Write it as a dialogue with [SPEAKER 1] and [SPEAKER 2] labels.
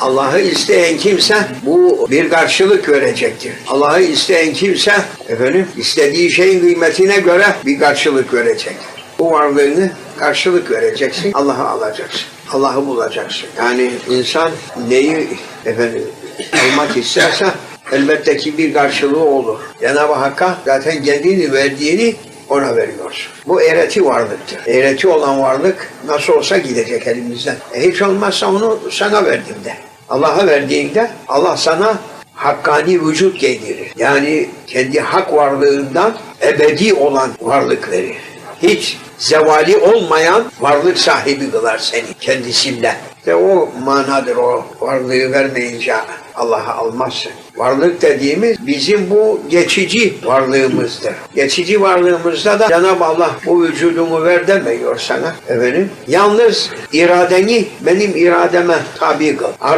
[SPEAKER 1] Allah'ı isteyen kimse bu bir karşılık görecektir. Allah'ı isteyen kimse efendim istediği şeyin kıymetine göre bir karşılık görecek. Bu varlığını karşılık vereceksin, Allah'ı alacaksın. Allah'ı bulacaksın. Yani insan neyi efendim almak isterse elbette ki bir karşılığı olur. Cenab-ı Hakk'a zaten kendini verdiğini ona veriyorsun. Bu eğreti varlıktır. Eğreti olan varlık nasıl olsa gidecek elimizden. E hiç olmazsa onu sana verdim de. Allah'a verdiğinde Allah sana hakkani vücut giydirir. Yani kendi hak varlığından ebedi olan varlık verir. Hiç zevali olmayan varlık sahibi kılar seni kendisinden. İşte o manadır o varlığı vermeyince Allah'a almazsın. Varlık dediğimiz bizim bu geçici varlığımızdır. Geçici varlığımızda da Cenab-ı Allah bu vücudumu ver demiyor sana efendim. Yalnız iradeni benim irademe tabi kıl. Arzu